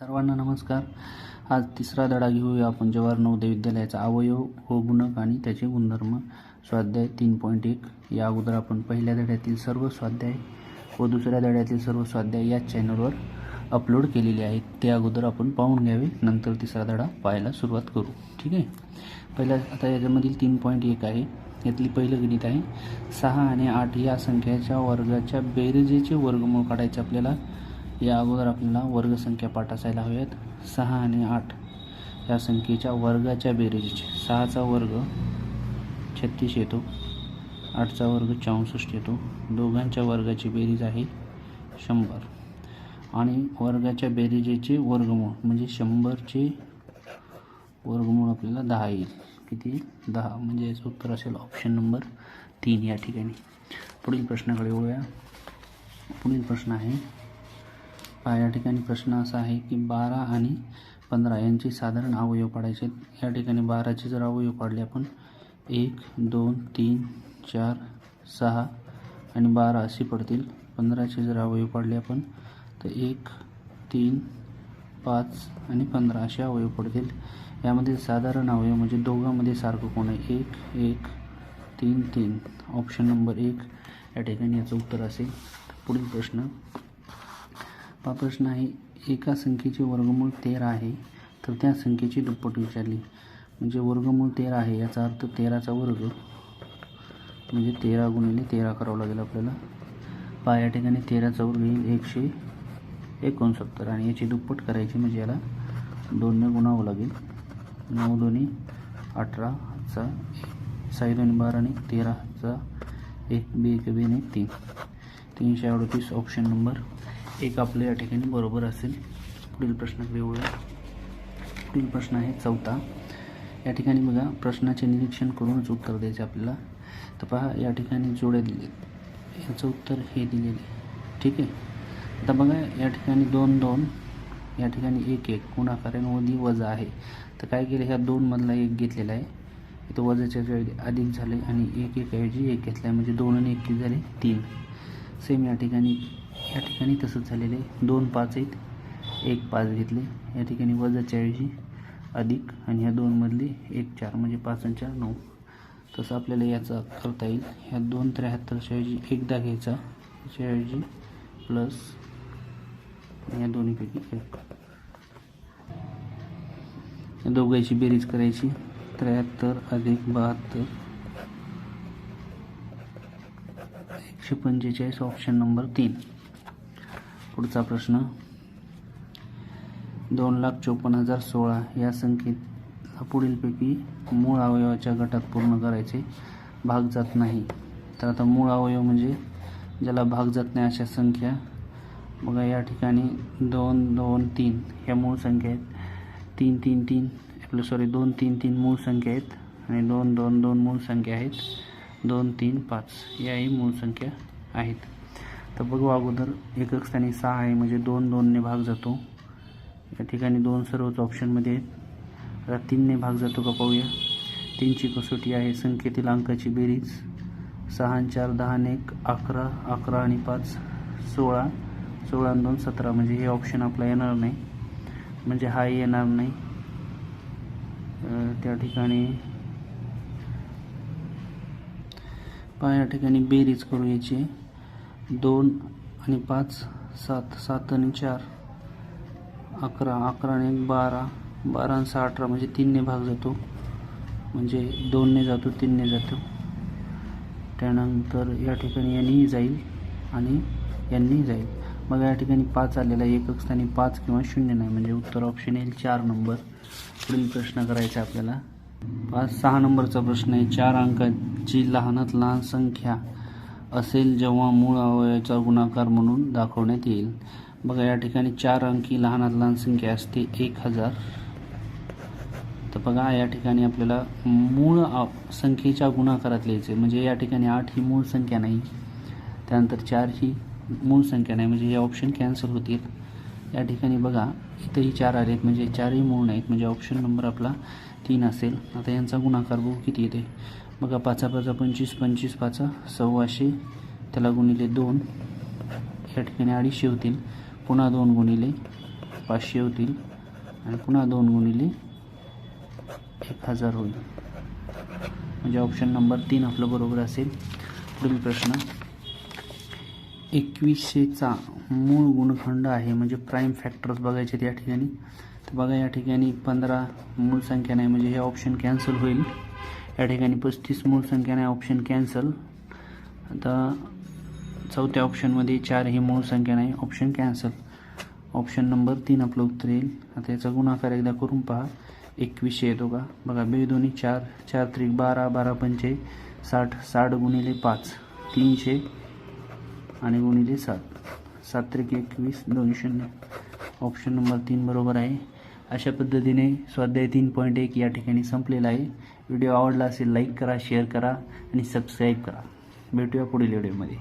सर्वांना नमस्कार. आज तिसरा धडा घेऊया आपण. जवाहर नवोदय विद्यालयाचा अवयव हो गुणक आणि त्याचे गुणधर्म. स्वाध्याय तीन पॉईंट एक. या अगोदर आपण पहिल्या धड्यातील सर्व स्वाध्याय व दुसऱ्या धड्यातील सर्व स्वाध्याय याच चॅनलवर अपलोड केलेले आहेत. ते अगोदर आपण पाहून घ्यावे. नंतर तिसरा धडा पाहायला सुरुवात करू. ठीक आहे? पहिल्या आता याच्यामधील तीन पॉईंट एक आहे. यातली पहिलं गणित आहे. सहा आणि आठ या संख्याच्या वर्गाच्या बेरजेचे वर्गमूळ काढायचे आपल्याला या अगोदर आपल्याला वर्गसंख्या पाठ असायला हव्यात. सहा आणि आठ या संख्येच्या वर्गाच्या बेरजेचे. सहाचा वर्ग छत्तीस येतो. आठचा वर्ग चौसष्ट येतो. दोघांच्या वर्गाची बेरीज आहे शंभर. आणि वर्गाच्या बेरीजेचे वर्गमूळ म्हणजे शंभरचे वर्गमूळ आपल्याला दहा येईल. किती? दहा. म्हणजे याचं उत्तर असेल ऑप्शन नंबर तीन या ठिकाणी. पुढील प्रश्नाकडे वळूया. पुढील प्रश्न आहे या ठिकाणी प्रश्न असा आहे की बारा आणि पंधरा यांचे साधारण अवयव पाडायचे आहेत. या ठिकाणी बाराचे जर अवयव पाडले आपण एक दोन तीन चार सहा आणि बारा असे पडतील. पंधराचे जर अवयव पाडले आपण तर एक तीन पाच आणि पंधरा असे अवयव पडतील. यामध्ये साधारण अवयव म्हणजे दोघांमध्ये सारखं कोण आहे? एक एक तीन तीन. ऑप्शन नंबर एक. या ठिकाणी याचं उत्तर असेल. पुढील प्रश्न. हा प्रश्न आहे. एका संख्येचे वर्गमूळ तेरा आहे तर त्या संख्येची दुप्पट विचारली. म्हणजे वर्गमूळ तेरा आहे याचा अर्थ तेराचा वर्ग म्हणजे तेरा गुणिले तेरा करावं लागेल आपल्याला. पहा या ठिकाणी तेराचा वर्ग येईल एकशे एकोणसत्तर आणि याची दुप्पट करायची म्हणजे याला दोनने गुणावं लागेल. नऊ दोन्ही अठरा हातचा साई दोन्ही बारा आणि तेरा हातचा एक बी एक बेने तीन. तीनशे अडतीस ऑप्शन नंबर एक आपलं या ठिकाणी बरोबर असेल. पुढील प्रश्नाकडे वळूया. पुढील प्रश्न आहे चौथा. या ठिकाणी बघा प्रश्नाचे निरीक्षण करूनच उत्तर द्यायचे आपल्याला. तर पहा या ठिकाणी जोड्या दिले याचं उत्तर हे दिलेले ठीक आहे? आता बघा या ठिकाणी दोन दोन. या ठिकाणी एक एक. गुणाकार आहे वजा आहे. तर काय केलं ह्या दोनमधला एक घेतलेला आहे. इथं वजाच्या अधिक झाले आणि एक एक ऐवजी एक घेतला आहे म्हणजे दोन आणि एक झाले तीन. सेम या ठिकाणी या ठिकाणी तसंच झालेलं आहे. दोन पाच आहेत. एक पाच घेतले. या ठिकाणी वजाच्या ऐवजी अधिक आणि ह्या दोनमधली एक चार म्हणजे पाच आणि चार नऊ. तसं आपल्याला याचा करता येईल. ह्या दोन त्र्याहत्तरच्या ऐवजी एकदा घ्यायचा. त्याच्याऐवजी प्लस या दोन्हीपैकी एक. या दोघांची बेरीज करायची. त्र्याहत्तर अधिक बहात्तर. एकशे पंचेचाळीस ऑप्शन नंबर तीन. पुढचा प्रश्न. दोन लाख चोपन्न हजार सोळा या संख्येत पुढीलपैकी मूळ अवयवाच्या गटात पूर्ण करायचे भाग जात नाही. तर आता मूळ अवयव म्हणजे ज्याला भाग जात नाही अशा संख्या. बघा या ठिकाणी दोन दोन तीन ह्या मूळ संख्या आहेत. तीन तीन तीन आपलं सॉरी दोन तीन तीन मूळ संख्या आहेत आणि दोन दोन दोन मूळ संख्या आहेत. दोन तीन पाच याही मूळ संख्या आहेत. तर बघू अगोदर एकक स्थानी सहा आहे म्हणजे दोन दोनने भाग जातो. या ठिकाणी दोन सर्वच ऑप्शनमध्ये आहेत आता तीनने भाग जातो का पाहूया. तीनची कसोटी आहे संख्येतील अंकाची बेरीज. सहा आणि चार दहा एक अकरा अकरा आणि पाच सोळा. सोळा आणि दोन सतरा म्हणजे हे ऑप्शन आपला येणार नाही. म्हणजे हा येणार नाही. त्या ठिकाणी पहा या ठिकाणी बेरीज करू याची दोन आणि पाच सात सात आणि चार अकरा अकरा आणि बारा बारा आणि सहा अठरा म्हणजे तीनने भाग जातो. म्हणजे दोनने जातो तीनने जातो. त्यानंतर या ठिकाणी यांनीही जाईल आणि यांनी जाईल. मग या ठिकाणी पाच आलेला आहे. एकक स्थानी पाच किंवा शून्य नाही. म्हणजे उत्तर ऑप्शन येईल चार नंबर पुढील प्रश्न करायचा आपल्याला. पाच सहा नंबरचा प्रश्न आहे. चार अंकाची लहानात लहान संख्या. असेल जेव्हा मूळ अवयवाचा गुणाकार म्हणून दाखवण्यात येईल. बघा या ठिकाणी चार अंकी लहानात लहान संख्या असते एक हजार. तर बघा या ठिकाणी आपल्याला मूळ संख्येच्या गुणाकारात लिहायचे म्हणजे या ठिकाणी आठ ही मूळ संख्या नाही त्यानंतर चार ही मूळ संख्या नाही. म्हणजे हे ऑप्शन कॅन्सल होतील. या ठिकाणी बघा इथंही चार आले आहेत म्हणजे चारही मूळ नाहीत. म्हणजे ऑप्शन नंबर आपला तीन असेल. आता यांचा गुणाकार बघू किती येते. बघा पाचा पाचा पंचवीस पंचवीस पाचा सव्वाशे त्याला गुणिले दोन. या ठिकाणी अडीचशे होतील. पुन्हा दोन गुणिले पाचशे होतील. आणि पुन्हा दोन गुणिले एक हजार होईल. म्हणजे ऑप्शन नंबर तीन आपलं बरोबर असेल. पुढील प्रश्न. एकवीसशेचा मूळ गुणखंड आहे म्हणजे प्राईम फॅक्टर्स बघायचे आहेत या ठिकाणी. तर बघा या ठिकाणी पंधरा मूळ संख्या नाही म्हणजे हे ऑप्शन कॅन्सल होईल. या ठिकाणी पस्तीस मूळ संख्या नाही ऑप्शन कॅन्सल आता चौथ्या ऑप्शनमध्ये चार ही मूळ संख्या नाही ऑप्शन कॅन्सल ऑप्शन नंबर तीन आपलं उत्तर येईल. आता याचा गुणाकार एकदा करून पहा. एकवीसशे येतो का? बघा बे दोन्ही चार चार त्रिक बारा बारा पंचे साठ साठ गुणिले पाच तीनशे आणि गुणिले सात. सात त्रिक एकवीस दोन शून्य. ऑप्शन नंबर तीन बरोबर आहे. अशा पद्धतीने स्वाध्याय तीन पॉईंट एक या ठिकाणी संपलेला आहे. व्हिडिओ आवडला असेल लाईक करा शेअर करा आणि सबस्क्राईब करा. भेटूया पुढील व्हिडिओमध्ये